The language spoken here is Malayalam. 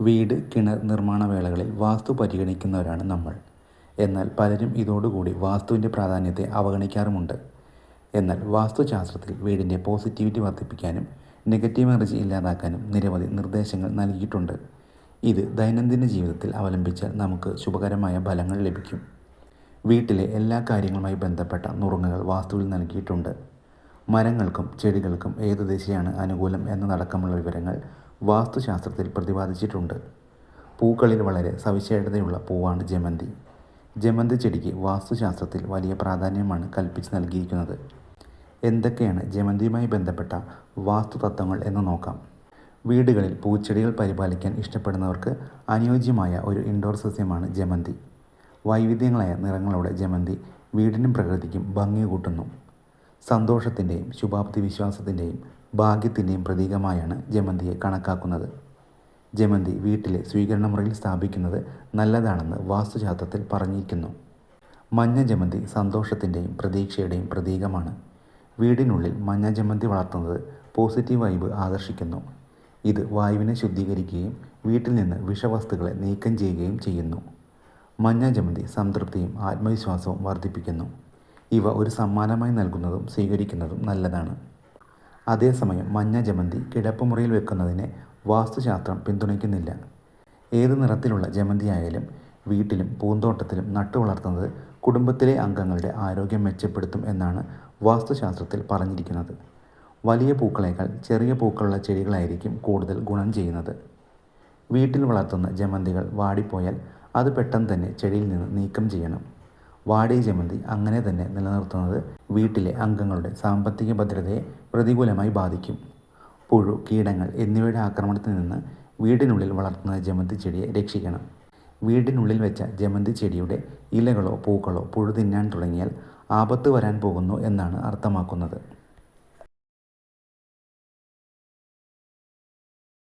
വീട് കിണർ നിർമ്മാണ വേളകളിൽ വാസ്തു പരിഗണിക്കുന്നവരാണ് നമ്മൾ. എന്നാൽ പലരും ഇതോടുകൂടി വാസ്തുവിന്റെ പ്രാധാന്യത്തെ അവഗണിക്കാറുമുണ്ട്. എന്നാൽ വാസ്തുശാസ്ത്രത്തിൽ വീടിന്റെ പോസിറ്റിവിറ്റി വർദ്ധിപ്പിക്കാനും നെഗറ്റീവ് എനർജി ഇല്ലാതാക്കാനും നിരവധി നിർദ്ദേശങ്ങൾ നൽകിയിട്ടുണ്ട്. ഇത് ദൈനംദിന ജീവിതത്തിൽ അവലംബിച്ചാൽ നമുക്ക് ശുഭകരമായ ഫലങ്ങൾ ലഭിക്കും. വീട്ടിലെ എല്ലാ കാര്യങ്ങളുമായി ബന്ധപ്പെട്ട നുറുങ്ങുകൾ വാസ്തുവിൽ നൽകിയിട്ടുണ്ട്. മരങ്ങൾക്കും ചെടികൾക്കും ഏത് ദിശയാണ് അനുകൂലം എന്നതടക്കമുള്ള വിവരങ്ങൾ വാസ്തുശാസ്ത്രത്തിൽ പ്രതിപാദിച്ചിട്ടുണ്ട്. പൂക്കളിൽ വളരെ സവിശേഷതയുള്ള പൂവാണ് ജമന്തി. ജമന്തി ചെടിക്ക് വാസ്തുശാസ്ത്രത്തിൽ വലിയ പ്രാധാന്യമാണ് കൽപ്പിച്ച് നൽകിയിരിക്കുന്നത്. എന്തൊക്കെയാണ് ജമന്തിയുമായി ബന്ധപ്പെട്ട വാസ്തുതത്വങ്ങൾ എന്ന് നോക്കാം. വീടുകളിൽ പൂച്ചെടികൾ പരിപാലിക്കാൻ ഇഷ്ടപ്പെടുന്നവർക്ക് അനുയോജ്യമായ ഒരു ഇൻഡോർ സസ്യമാണ് ജമന്തി. വൈവിധ്യങ്ങളായ നിറങ്ങളോടെ ജമന്തി വീടിനും പ്രകൃതിക്കും ഭംഗി കൂട്ടുന്നു. സന്തോഷത്തിന്റെയും ശുഭാപ്തി വിശ്വാസത്തിന്റെയും ഭാഗ്യത്തിന്റെയും പ്രതീകമായാണ് ജമന്തിയെ കണക്കാക്കുന്നത്. ജമന്തി വീട്ടിലെ സ്വീകരണ മുറിയിൽ സ്ഥാപിക്കുന്നത് നല്ലതാണെന്ന് വാസ്തുശാസ്ത്രത്തിൽ പറഞ്ഞിരിക്കുന്നു. മഞ്ഞ ജമന്തി സന്തോഷത്തിന്റെയും പ്രതീക്ഷയുടെയും പ്രതീകമാണ്. വീടിനുള്ളിൽ മഞ്ഞ ജമന്തി വളർത്തുന്നത് പോസിറ്റീവ് വൈബ് ആകർഷിക്കുന്നു ഇത് വായുവിനെ ശുദ്ധീകരിക്കുകയും വീട്ടിൽ നിന്ന് വിഷവസ്തുക്കളെ നീക്കം ചെയ്യുകയും ചെയ്യുന്നു. മഞ്ഞ ജമന്തി സംതൃപ്തിയും ആത്മവിശ്വാസവും വർദ്ധിപ്പിക്കുന്നു. ഇവ ഒരു സമ്മാനമായി നൽകുന്നതും സ്വീകരിക്കുന്നതും നല്ലതാണ്. അതേസമയം മഞ്ഞ ജമന്തി കിടപ്പുമുറിയിൽ വെക്കുന്നതിനെ വാസ്തുശാസ്ത്രം പിന്തുണയ്ക്കുന്നില്ല. ഏത് നിറത്തിലുള്ള ജമന്തിയായാലും വീട്ടിലും പൂന്തോട്ടത്തിലും നട്ടു വളർത്തുന്നത് കുടുംബത്തിലെ അംഗങ്ങളുടെ ആരോഗ്യം മെച്ചപ്പെടുത്തും എന്നാണ് വാസ്തുശാസ്ത്രത്തിൽ പറഞ്ഞിരിക്കുന്നത്. വലിയ പൂക്കളേക്കാൾ ചെറിയ പൂക്കളുള്ള ചെടികളായിരിക്കും കൂടുതൽ ഗുണം ചെയ്യുന്നത്. വീട്ടിൽ വളർത്തുന്ന ജമന്തികൾ വാടിപ്പോയാൽ അത് പെട്ടെന്ന് തന്നെ ചെടിയിൽ നിന്ന് നീക്കം ചെയ്യണം. വാടിയ ജമന്തി അങ്ങനെ തന്നെ നിലനിർത്തുന്നത് വീട്ടിലെ അംഗങ്ങളുടെ സാമ്പത്തിക ഭദ്രതയെ പ്രതികൂലമായി ബാധിക്കും. പുഴു കീടങ്ങൾ എന്നിവയുടെ ആക്രമണത്തിൽ നിന്ന് വീടിനുള്ളിൽ വളർത്തുന്ന ജമന്തി ചെടിയെ രക്ഷിക്കണം. വീടിനുള്ളിൽ വെച്ച ജമന്തി ചെടിയുടെ ഇലകളോ പൂക്കളോ പുഴു തിന്നാൻ തുടങ്ങിയാൽ ആപത്ത് വരാൻ പോകുന്നു എന്നാണ് അർത്ഥമാക്കുന്നത്.